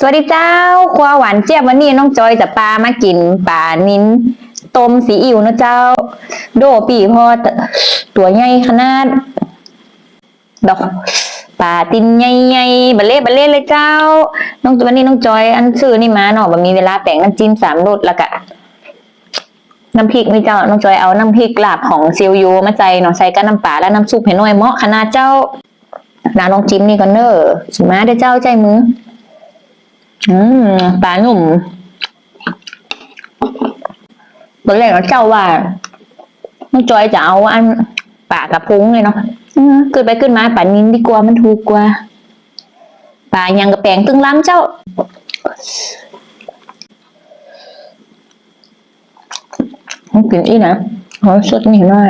สวัสดีเจ้า ครัวหวานเจี๊ยบวันนี้น้องจอยจะปลามากินปลานิ้นต้มซีอิ๊วนะเจ้า โดปีพอตัวใหญ่ขนาด ดอกปลาตินใหญ่ๆบัลเล่บัลเล่เลยเจ้า น้องวันนี้น้องจอย อันซื้อนี่มาเนาะบ่มีเวลาแปลงน้ำจิ้มสามรสล้วก็น้ำพริกนี่เจ้า น้องจอยเอาน้ำพริกลาบของซิลยูมาใส่เนาะใส่กับน้ำปลาและน้ำซุปให้หน่อยเหมาะขนาดเจ้าน้าน้องจิ้มนี่ก็เนอสิมาเด้อเจ้าใจมือ อืมปลาหนุ่มตอนแรกเราเจ้าว่าน้องจอยจะเอาอันปลากระพุ้งเลยเนาะอืมเกิดไปขึ้นมาป่านินดีกว่ามันถูกกว่าปลายังกระแปงตึงล้ำเจ้าต้องกินอีนะขอสดนี่น่อย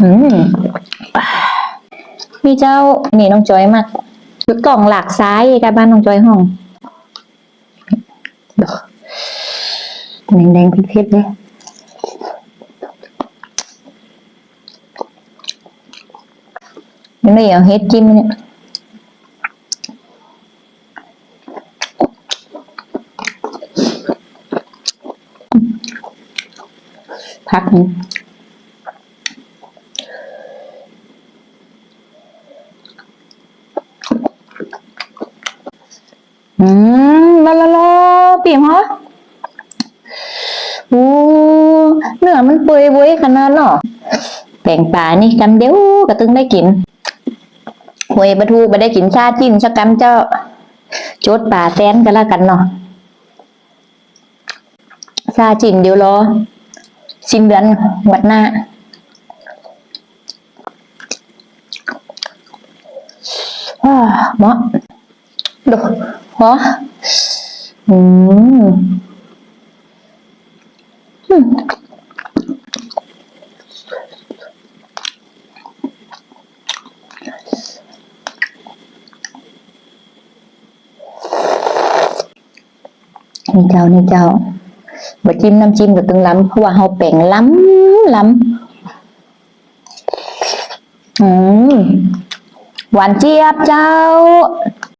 อืมนี่เจ้านี่น้องจอยมาก คือกล่องหลักซ้ายกับบ้านน้องจอยห้องแดงๆเผ็ดๆเลยนี่ไม่เอาเฮ็ดจิ้มเนี่ยพักหนึ อืมละละละปีมเหรอโอ้เนื้อมันเปื่อยเว้ยขนาดเนาะแป่งปลานี่กำเดียวก็ตึงได้กินหวยปลาทูไปได้กินชาจิ้มสักกำเจ้าโจดปลาแตนกันล้วกันเนาะซาจิ้มเดี๋ยวรอสิ้นเดือนวัดหน้าว้าเหมาะดู หัวอืมอืมนี่เจ้านี่เจ้าบะจิ้มน้ำจิ้มกั